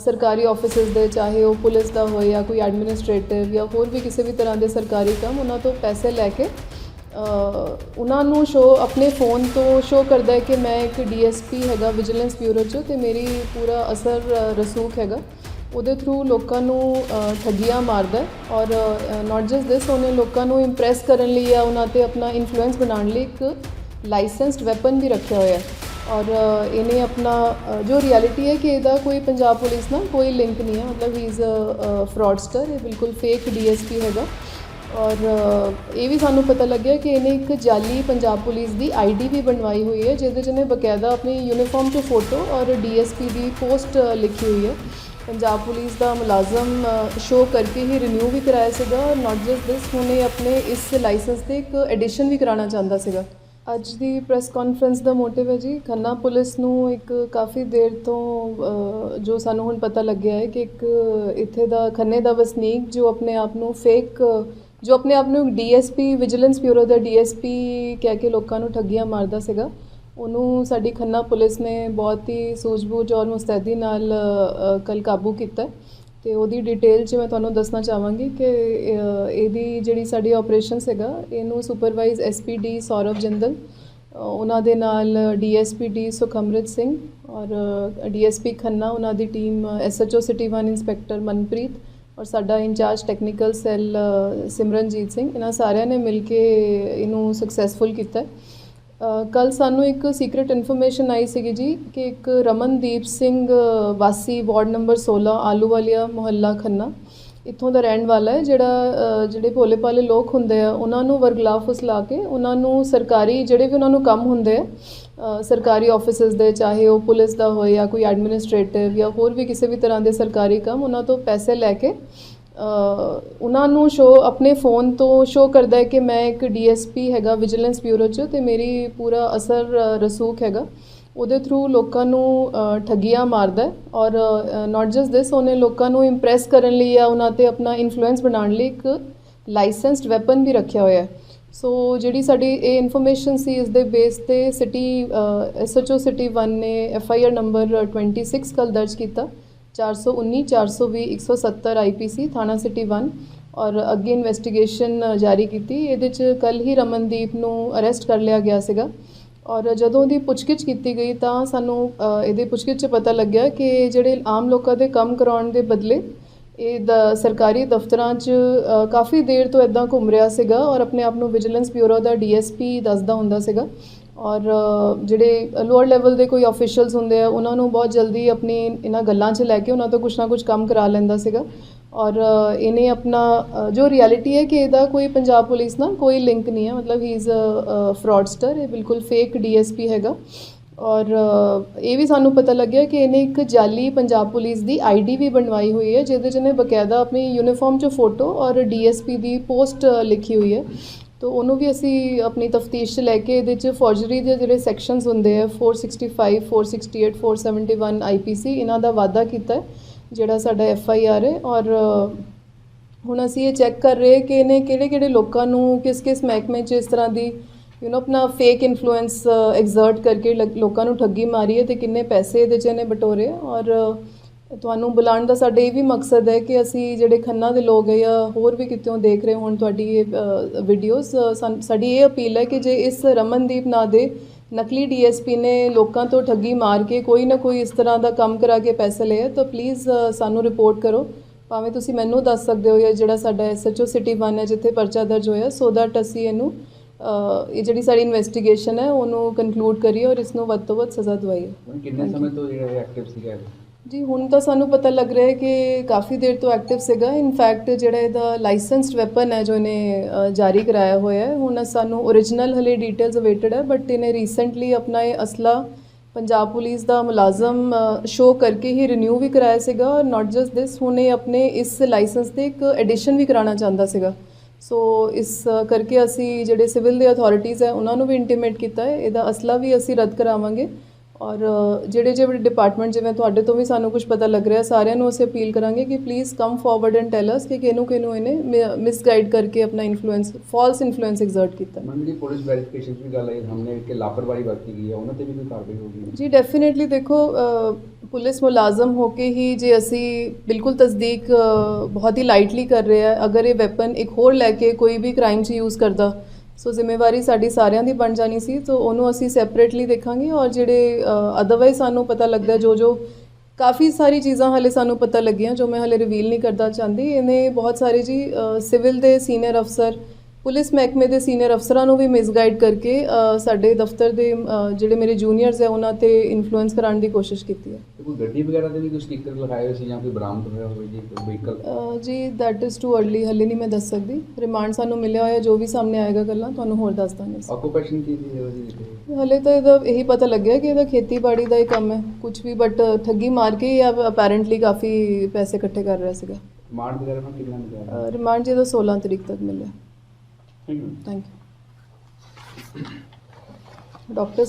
ਸਰਕਾਰੀ ਆਫਿਸਿਸ ਦੇ, ਚਾਹੇ ਉਹ ਪੁਲਿਸ ਦਾ ਹੋਏ ਜਾਂ ਕੋਈ ਐਡਮਿਨਿਸਟ੍ਰੇਟਿਵ ਜਾਂ ਹੋਰ ਵੀ ਕਿਸੇ ਵੀ ਤਰ੍ਹਾਂ ਦੇ ਸਰਕਾਰੀ ਕੰਮ, ਉਹਨਾਂ ਤੋਂ ਪੈਸੇ ਲੈ ਕੇ ਉਹਨਾਂ ਨੂੰ ਸ਼ੋ ਆਪਣੇ ਫੋਨ ਤੋਂ ਸ਼ੋ ਕਰਦਾ ਹੈ ਕਿ ਮੈਂ ਇੱਕ ਡੀਐਸਪੀ ਹੈਗਾ ਵਿਜੀਲੈਂਸ ਬਿਊਰੋ 'ਚ, ਤੇ ਮੇਰੀ ਪੂਰਾ ਅਸਰ ਰਸੂਖ ਹੈਗਾ। ਉਹਦੇ ਥਰੂ ਲੋਕਾਂ ਨੂੰ ਠੱਗੀਆਂ ਮਾਰਦਾ ਔਰ ਨਾਟ ਜਸਟ ਦਿਸ ਉਹਨੇ ਲੋਕਾਂ ਨੂੰ ਇੰਪ੍ਰੈਸ ਕਰਨ ਲਈ ਜਾਂ ਉਹਨਾਂ ਤੇ ਆਪਣਾ ਇਨਫਲੂਐਂਸ ਬਣਾਉਣ ਲਈ ਇੱਕ ਲਾਇਸੈਂਸਡ ਵੈਪਨ ਵੀ ਰੱਖਿਆ ਹੋਇਆ ਹੈ। ਔਰ ਇਹਨੇ ਆਪਣਾ ਜੋ ਰਿਐਲਿਟੀ ਹੈ ਕਿ ਇਹਦਾ ਕੋਈ ਪੰਜਾਬ ਪੁਲਿਸ ਨਾਲ ਕੋਈ ਲਿੰਕ ਨਹੀਂ ਹੈ, ਮਤਲਬ ਹੀ ਇਜ਼ ਅ ਫਰਾਡਸਟਰ ਇਹ ਬਿਲਕੁਲ ਫੇਕ ਡੀਐਸਪੀ ਹੈਗਾ। ਔਰ ਇਹ ਵੀ ਸਾਨੂੰ ਪਤਾ ਲੱਗਿਆ ਕਿ ਇਹਨੇ ਇੱਕ ਜਾਲੀ ਪੰਜਾਬ ਪੁਲਿਸ ਦੀ ਆਈਡੀ ਵੀ ਬਣਵਾਈ ਹੋਈ ਹੈ, ਜਿਹਦੇ 'ਚ ਇਹਨੇ ਬਕਾਇਦਾ ਆਪਣੀ ਯੂਨੀਫਾਰਮ 'ਚ ਫੋਟੋ ਔਰ ਡੀਐਸਪੀ ਦੀ ਪੋਸਟ ਲਿਖੀ ਹੋਈ ਹੈ। ਪੰਜਾਬ ਪੁਲਿਸ ਦਾ ਮੁਲਾਜ਼ਮ ਸ਼ੋ ਕਰਕੇ ਹੀ ਰਿਨਿਊ ਵੀ ਕਰਾਇਆ ਸੀਗਾ ਔਰ ਨਾਟ ਜਸਟ ਦਿਸ ਹੁਣੇ ਆਪਣੇ ਇਸ ਲਾਇਸੈਂਸ ਤੇ ਇੱਕ ਐਡੀਸ਼ਨ ਵੀ ਕਰਾਉਣਾ ਚਾਹੁੰਦਾ ਸੀਗਾ। ਅੱਜ ਦੀ ਪ੍ਰੈਸ ਕਾਨਫਰੰਸ ਦਾ ਮੋਟਿਵ ਹੈ ਜੀ, ਖੰਨਾ ਪੁਲਿਸ ਨੂੰ ਇੱਕ ਕਾਫੀ ਦੇਰ ਤੋਂ ਜੋ ਸਾਨੂੰ ਹੁਣ ਪਤਾ ਲੱਗਿਆ ਹੈ ਕਿ ਇੱਕ ਇੱਥੇ ਦਾ, ਖੰਨੇ ਦਾ ਵਸਨੀਕ ਜੋ ਆਪਣੇ ਆਪ ਨੂੰ ਫੇਕ ਜੋ ਆਪਣੇ ਆਪ ਨੂੰ ਡੀਐਸਪੀ ਵਿਜੀਲੈਂਸ ਬਿਊਰੋ ਦਾ ਡੀਐਸਪੀ ਕਹਿ ਕੇ ਲੋਕਾਂ ਨੂੰ ਠੱਗੀਆਂ ਮਾਰਦਾ ਸੀਗਾ, ਉਹਨੂੰ ਸਾਡੀ ਖੰਨਾ ਪੁਲਿਸ ਨੇ ਬਹੁਤ ਹੀ ਸੂਝ-ਬੂਝ ਔਰ ਮੁਸਤੈਦੀ ਨਾਲ ਕੱਲ ਕਾਬੂ ਕੀਤਾ ਤੇ ਉਹਦੀ ਡਿਟੇਲ 'ਚ ਮੈਂ ਤੁਹਾਨੂੰ ਦੱਸਣਾ ਚਾਹਾਂਗੀ ਕਿ ਇਹਦੀ ਜਿਹੜੀ ਸਾਡੀ ਆਪਰੇਸ਼ਨ ਹੈਗਾ ਇਹਨੂੰ ਸੁਪਰਵਾਈਜ਼ ਐਸਪੀਡੀ ਸੌਰਵ ਜਿੰਦਲ ਉਹਨਾਂ ਦੇ ਨਾਲ ਡੀਐਸਪੀ ਡੀ ਸੁਖਮਰਿਤ ਸਿੰਘ ਔਰ ਡੀਐਸਪੀ ਖੰਨਾ, ਉਹਨਾਂ ਦੀ team SHO city 1 inspector Manpreet ਔਰ ਸਾਡਾ incharge technical cell Simranjeet Singh, ਇਹਨਾਂ ਸਾਰਿਆਂ ਨੇ ਮਿਲ ਕੇ ਇਹਨੂੰ ਸਕਸੈਸਫੁਲ ਕੀਤਾ। ਹੈ ਕੱਲ ਸਾਨੂੰ ਇੱਕ ਸੀਕ੍ਰੀਟ ਇਨਫੋਰਮੇਸ਼ਨ ਆਈ ਸੀਗੀ ਜੀ ਕਿ ਇੱਕ ਰਮਨਦੀਪ ਸਿੰਘ ਵਾਸੀ ਵਾਰਡ ਨੰਬਰ 16 ਆਲੂਵਾਲੀਆ, ਮੁਹੱਲਾ, ਖੰਨਾ, ਇੱਥੋਂ ਦਾ ਰਹਿਣ ਵਾਲਾ ਹੈ, ਜਿਹੜਾ ਜਿਹੜੇ ਭੋਲੇ ਭਾਲੇ ਲੋਕ ਹੁੰਦੇ ਆ, ਉਹਨਾਂ ਨੂੰ ਵਰਗਲਾ ਫੁਸਲਾ ਕੇ ਉਹਨਾਂ ਨੂੰ ਸਰਕਾਰੀ, ਜਿਹੜੇ ਵੀ ਉਹਨਾਂ ਨੂੰ ਕੰਮ ਹੁੰਦੇ ਆ ਸਰਕਾਰੀ ਆਫਿਸਿਸ ਦੇ, ਚਾਹੇ ਉਹ ਪੁਲਿਸ ਦਾ ਹੋਏ ਜਾਂ ਕੋਈ ਐਡਮਿਨਿਸਟ੍ਰੇਟਿਵ ਜਾਂ ਹੋਰ ਵੀ ਕਿਸੇ ਵੀ ਤਰ੍ਹਾਂ ਦੇ ਸਰਕਾਰੀ ਕੰਮ, ਉਹਨਾਂ ਤੋਂ ਪੈਸੇ ਲੈ ਕੇ ਉਹਨਾਂ ਨੂੰ ਸ਼ੋ ਆਪਣੇ ਫੋਨ ਤੋਂ ਸ਼ੋ ਕਰਦਾ ਹੈ ਕਿ ਮੈਂ ਇੱਕ ਡੀਐਸਪੀ ਹੈਗਾ ਵਿਜੀਲੈਂਸ ਬਿਊਰੋ 'ਚ ਤੇ ਮੇਰੀ ਪੂਰਾ ਅਸਰ ਰਸੂਖ ਹੈਗਾ। ਉਹਦੇ ਥਰੂ ਲੋਕਾਂ ਨੂੰ ਠੱਗੀਆਂ ਮਾਰਦਾ ਔਰ ਨਾਟ ਜਸਟ ਦਿਸ ਉਹਨੇ ਲੋਕਾਂ ਨੂੰ ਇੰਪ੍ਰੈਸ ਕਰਨ ਲਈ ਜਾਂ ਉਹਨਾਂ ਤੇ ਆਪਣਾ ਇਨਫਲੂਐਂਸ ਬਣਾਉਣ ਲਈ ਇੱਕ ਲਾਇਸੈਂਸਡ ਵੈਪਨ ਵੀ ਰੱਖਿਆ ਹੋਇਆ ਹੈ। ਸੋ ਜਿਹੜੀ ਸਾਡੀ ਇਹ ਇਨਫੋਰਮੇਸ਼ਨ ਸੀ, ਇਸ ਦੇ ਬੇਸ ਤੇ ਸਿਟੀ ਐਸਐਚਓ ਸਿਟੀ 1 ਨੇ ਐਫਆਈਆਰ ਨੰਬਰ 26 ਕੱਲ ਦਰਜ ਕੀਤਾ। 419 420 170 ਆਈਪੀਸੀ ਥਾਣਾ ਸਿਟੀ 1 ਔਰ ਅੱਗੇ ਇਨਵੈਸਟੀਗੇਸ਼ਨ ਜਾਰੀ ਕੀਤੀ ਇਹਦੇ ਚ ਕੱਲ ਹੀ ਰਮਨਦੀਪ ਨੂੰ ਅਰੈਸਟ ਕਰ ਲਿਆ ਗਿਆ ਸੀਗਾ ਔਰ ਜਦੋਂ ਉਹਦੀ ਪੁੱਛਗਿੱਛ ਕੀਤੀ ਗਈ ਤਾਂ ਸਾਨੂੰ ਇਹਦੇ ਪੁੱਛਗਿੱਛ 'ਚ ਪਤਾ ਲੱਗਿਆ ਕਿ ਜਿਹੜੇ ਆਮ ਲੋਕਾਂ ਦੇ ਕੰਮ ਕਰਾਉਣ ਦੇ ਬਦਲੇ ਇਹ ਦ ਸਰਕਾਰੀ ਦਫ਼ਤਰਾਂ 'ਚ ਕਾਫੀ ਦੇਰ ਤੋਂ ਇਦਾਂ ਘੁੰਮ ਰਿਹਾ ਸੀਗਾ ਔਰ ਆਪਣੇ ਆਪ ਨੂੰ ਵਿਜੀਲੈਂਸ ਬਿਊਰੋ ਦਾ ਡੀਐਸਪੀ ਦੱਸਦਾ ਹੁੰਦਾ ਸੀਗਾ ਔਰ ਜਿਹੜੇ ਲੋਅਰ ਲੈਵਲ ਦੇ ਕੋਈ ਆਫੀਸ਼ੀਅਲਸ ਹੁੰਦੇ ਆ, ਉਹਨਾਂ ਨੂੰ ਬਹੁਤ ਜਲਦੀ ਆਪਣੀ ਇਹਨਾਂ ਗੱਲਾਂ 'ਚ ਲੈ ਕੇ ਉਹਨਾਂ ਤੋਂ ਕੁਛ ਨਾ ਕੁਛ ਕੰਮ ਕਰਾ ਲੈਂਦਾ ਸੀਗਾ। ਔਰ ਇਹਨੇ ਆਪਣਾ ਜੋ ਰਿਐਲਿਟੀ ਹੈ ਕਿ ਇਹਦਾ ਕੋਈ ਪੰਜਾਬ ਪੁਲਿਸ ਨਾਲ ਕੋਈ ਲਿੰਕ ਨਹੀਂ ਹੈ, ਮਤਲਬ ਹੀ ਇਜ਼ ਅ ਫਰਾਡਸਟਰ ਇਹ ਬਿਲਕੁਲ ਫੇਕ ਡੀਐਸਪੀ ਹੈਗਾ। ਔਰ ਇਹ ਵੀ ਸਾਨੂੰ ਪਤਾ ਲੱਗਿਆ ਕਿ ਇਹਨੇ ਇੱਕ ਜਾਲੀ ਪੰਜਾਬ ਪੁਲਿਸ ਦੀ ਆਈਡੀ ਵੀ ਬਣਵਾਈ ਹੋਈ ਹੈ, ਜਿਹਦੇ 'ਚ ਇਹਨੇ ਬਕਾਇਦਾ ਆਪਣੀ ਯੂਨੀਫਾਰਮ 'ਚ ਫੋਟੋ ਔਰ ਡੀਐਸਪੀ ਦੀ ਪੋਸਟ ਲਿਖੀ ਹੋਈ ਹੈ। ਤੋ ਉਹਨੂੰ ਵੀ ਅਸੀਂ ਆਪਣੀ ਤਫਤੀਸ਼ 'ਚ ਲੈ ਕੇ ਇਹਦੇ 'ਚ ਫੋਰਜਰੀ ਦੇ ਜਿਹੜੇ ਸੈਕਸ਼ਨਸ ਹੁੰਦੇ ਆ 465 468 471 ਆਈਪੀਸੀ ਇਹਨਾਂ ਦਾ ਵਾਅਦਾ ਕੀਤਾ ਜਿਹੜਾ ਸਾਡਾ ਐਫ ਆਈ ਆਰ ਹੈ ਔਰ ਹੁਣ ਅਸੀਂ ਇਹ ਚੈੱਕ ਕਰ ਰਹੇ ਕਿ ਇਹਨੇ ਕਿਹੜੇ ਕਿਹੜੇ ਲੋਕਾਂ ਨੂੰ ਕਿਸ ਕਿਸ ਮਹਿਕਮੇ 'ਚ ਇਸ ਤਰ੍ਹਾਂ ਦੀ ਯੂ نو ਆਪਣਾ ਫੇਕ ਇਨਫਲੂਐਂਸ ਐਗਜ਼ਰਟ ਕਰਕੇ ਲ- ਲੋਕਾਂ ਨੂੰ ਠੱਗੀ ਮਾਰੀ ਹੈ ਤੇ ਕਿੰਨੇ ਪੈਸੇ ਇਹਦੇ 'ਚ ਇਹਨੇ ਬਟੋਰੇ ਔਰ ਤੁਹਾਨੂੰ ਬੁਲਾਉਣ ਦਾ ਸਾਡਾ ਇਹ ਵੀ ਮਕਸਦ ਹੈ ਕਿ ਅਸੀਂ ਜਿਹੜੇ ਖੰਨਾ ਦੇ ਲੋਕ ਹੈ ਜਾਂ ਹੋਰ ਵੀ ਕਿਤੇੋਂ ਦੇਖ ਰਹੇ ਹੋਣ ਤੁਹਾਡੀ ਇਹ ਵੀਡੀਓਜ਼ ਸਾਡੀ ਇਹ ਅਪੀਲ ਹੈ ਕਿ ਜੇ ਇਸ ਰਮਨਦੀਪ ਨਾਂ ਦੇ ਨਕਲੀ ਡੀਐਸਪੀ ਨੇ ਲੋਕਾਂ ਤੋਂ ਠੱਗੀ ਮਾਰ ਕੇ ਕੋਈ ਨਾ ਕੋਈ ਇਸ ਤਰ੍ਹਾਂ ਦਾ ਕੰਮ ਕਰਾ ਕੇ ਪੈਸੇ ਲਏ ਤਾਂ ਪਲੀਜ਼ ਸਾਨੂੰ ਰਿਪੋਰਟ ਕਰੋ। ਭਾਵੇਂ ਤੁਸੀਂ ਮੈਨੂੰ ਦੱਸ ਸਕਦੇ ਹੋ ਜਾਂ ਜਿਹੜਾ ਸਾਡਾ ਐਸਐਚਓ ਸਿਟੀ 1 ਹੈ ਜਿੱਥੇ ਪਰਚਾ ਦਰਜ ਹੋਇਆ ਸੋ ਦੈਟ ਅਸੀਂ ਇਹਨੂੰ ਇਹ ਜਿਹੜੀ ਸਾਡੀ ਇਨਵੈਸਟੀਗੇਸ਼ਨ ਹੈ ਉਹਨੂੰ ਕਨਕਲੂਡ ਕਰੀਏ ਔਰ ਇਸ ਨੂੰ ਵੱਧ ਤੋਂ ਵੱਧ ਸਜ਼ਾ ਦਵਾਈਏ। ਕਿੰਨੇ ਸਮੇਂ ਤੋਂ ਜਿਹੜਾ ਐਕਟਿਵ ਸੀਗਾ? ਜੀ, ਹੁਣ ਤਾਂ ਸਾਨੂੰ ਪਤਾ ਲੱਗ ਰਿਹਾ ਹੈ ਕਿ ਕਾਫੀ ਦੇਰ ਤੋਂ ਐਕਟਿਵ ਸੀਗਾ। ਇਨਫੈਕਟ ਜਿਹੜਾ ਇਹਦਾ ਲਾਇਸੈਂਸਡ ਵੈਪਨ ਹੈ ਜੋ ਇਹਨੇ ਜਾਰੀ ਕਰਾਇਆ ਹੋਇਆ ਹੈ, ਹੁਣ ਸਾਨੂੰ origignal ਹਲੇ ਡਿਟੇਲਸ ਅਵੇਟਡ ਹੈ ਬਟ ਇਹਨੇ ਰੀਸੈਂਟਲੀ ਆਪਣਾ ਇਹ ਅਸਲਾ ਪੰਜਾਬ ਪੁਲਿਸ ਦਾ ਮੁਲਾਜ਼ਮ ਸ਼ੋ ਕਰਕੇ ਹੀ ਰਿਨਿਊ ਵੀ ਕਰਾਇਆ ਸੀਗਾ। ਔਰ ਨਾਟ ਜਸਟ ਦਿਸ ਹੁਣ ਇਹ ਆਪਣੇ ਇਸ ਲਾਇਸੈਂਸ ਤੇ ਇੱਕ ਐਡੀਸ਼ਨ ਵੀ ਕਰਾਉਣਾ ਚਾਹੁੰਦਾ ਸੀਗਾ। ਸੋ ਇਸ ਕਰਕੇ ਅਸੀਂ ਜਿਹੜੇ ਸਿਵਲ ਦੇ ਅਥਾਰਟੀਜ਼ ਹੈ, ਉਹਨਾਂ ਨੂੰ ਵੀ ਇੰਟੀਮੇਟ ਕੀਤਾ ਹੈ। ਇਹਦਾ ਅਸਲਾ ਵੀ ਅਸੀਂ ਰੱਦ ਕਰਾਵਾਂਗੇ। ਔਰ ਜਿਹੜੇ ਜਿਹੜੇ ਡਿਪਾਰਟਮੈਂਟ ਜਿਵੇਂ ਤੁਹਾਡੇ ਤੋਂ ਵੀ ਸਾਨੂੰ ਕੁਝ ਪਤਾ ਲੱਗ ਰਿਹਾ ਸਾਰਿਆਂ ਨੂੰ ਅਸੀਂ ਅਪੀਲ ਕਰਾਂਗੇ ਕਿ please come forward and tell us ਕਿ ਕਿਹਨੂੰ ਕਿਹਨੂੰ ਇਹਨੇ ਮਿਸਗਾਈਡ ਕਰਕੇ ਆਪਣਾ ਇਨਫਲੂਐਂਸ ਫਾਲਸ ਇਨਫਲੂਐਂਸ ਐਗਜ਼ਰਟ ਕੀਤਾ। ਮੈਮ ਜਿਹੜੀ ਪੁਲਿਸ ਵੈਰੀਫਿਕੇਸ਼ਨ ਦੀ ਗੱਲ ਹੈ ਸਾਹਮਣੇ ਕਿ ਲਾਪਰਵਾਹੀ ਵਰਤੀ ਗਈ ਹੈ ਉਹਨਾਂ ਤੇ ਵੀ ਕੋਈ ਕਾਰਵਾਈ ਹੋਗੀ ਜੀ ਡੈਫੀਨਿਟਲੀ ਦੇਖੋ ਪੁਲਿਸ ਮੁਲਾਜ਼ਮ ਹੋ ਕੇ ਹੀ ਜੇ ਅਸੀਂ ਬਿਲਕੁਲ ਤਸਦੀਕ ਬਹੁਤ ਹੀ ਲਾਈਟਲੀ ਕਰ ਰਹੇ ਆ ਅਗਰ ਇਹ ਵੈਪਨ ਇੱਕ ਹੋਰ ਲੈ ਕੇ ਕੋਈ ਵੀ ਕ੍ਰਾਈਮ 'ਚ ਯੂਜ਼ ਕਰਦਾ ਸੋ ਜ਼ਿੰਮੇਵਾਰੀ ਸਾਡੀ ਸਾਰਿਆਂ ਦੀ ਬਣ ਜਾਣੀ ਸੀ, ਸੋ ਉਹਨੂੰ ਅਸੀਂ ਸੈਪਰੇਟਲੀ ਦੇਖਾਂਗੇ ਔਰ ਜਿਹੜੇ ਅਦਰਵਾਈਜ਼ ਸਾਨੂੰ ਪਤਾ ਲੱਗਦਾ ਜੋ ਜੋ ਕਾਫੀ ਸਾਰੀ ਚੀਜ਼ਾਂ ਹਲੇ ਸਾਨੂੰ ਪਤਾ ਲੱਗੀਆਂ ਜੋ ਮੈਂ ਹਲੇ ਰਿਵੀਲ ਨਹੀਂ ਕਰਦਾ ਚਾਹੁੰਦੀ। ਇਹਨੇ ਬਹੁਤ ਸਾਰੇ ਜੀ ਸਿਵਲ ਦੇ ਸੀਨੀਅਰ ਅਫਸਰ ਪੁਲਿਸ ਮਹਿਕਮੇ ਦੇ ਸੀਨੀਅਰ ਅਫਸਰਾਂ ਨੂੰ ਵੀ ਮਿਸਗਾਈਡ ਕਰਕੇ ਸਾਡੇ ਦਫ਼ਤਰ ਦੇ ਜਿਹੜੇ ਮੇਰੇ ਜੂਨੀਅਰਸ ਹੈ ਉਹਨਾਂ ਤੇ ਇਨਫਲੂਐਂਸ ਕਰਾਉਣ ਦੀ ਕੋਸ਼ਿਸ਼ ਕੀਤੀ ਹੈ। ਕੋਈ ਗੱਡੀ ਵਗੈਰਾ ਤੇ ਵੀ ਕੋਈ ਸਟicker ਲਗਾਏ ਹੋਏ ਸੀ ਜਾਂ ਕੋਈ ਬਰਾਮਦ ਹੋਇਆ ਹੋਵੇ ਜੀ ਕੋਈ ਵਹੀਕਲ ਜੀ ਦੈਟ ਇਜ਼ ਟੂ अर्ਲੀ ਹਲੇ ਨਹੀਂ ਮੈਂ ਦੱਸ ਸਕਦੀ। ਰਿਮਾਂਡ ਸਾਨੂੰ ਮਿਲਿਆ ਹੋਇਆ ਜੋ ਵੀ ਸਾਹਮਣੇ ਆਏਗਾ ਗੱਲਾਂ ਤੁਹਾਨੂੰ ਹੋਰ ਦੱਸ ਦਾਂਗੇ। ਆਕੂਪੇਸ਼ਨ ਕੀ ਸੀ ਉਹਦੀ ਹਲੇ ਤਾਂ ਇਹਦਾ ਇਹੀ ਪਤਾ ਲੱਗਿਆ ਕਿ ਇਹਦਾ ਖੇਤੀਬਾੜੀ ਦਾ ਹੀ ਕੰਮ ਹੈ। ਕੁਝ ਵੀ ਬਟ ਠੱਗੀ ਮਾਰ ਕੇ ਜਾਂ ਅਪੈਰੈਂਟਲੀ ਕਾਫੀ ਪੈਸੇ ਇਕੱਠੇ ਕਰ ਰਿਹਾ ਸੀਗਾ। ਮਾਰਡ ਵਗੈਰਾ ਕਿੰਨਾ ਮਿਲਿਆ? ਰਿਮਾਂਡ ਜੀ ਦਾ 16 ਤਰੀਕ ਤੱਕ ਮਿਲਿਆ। Thank you. Thank you. Doctor.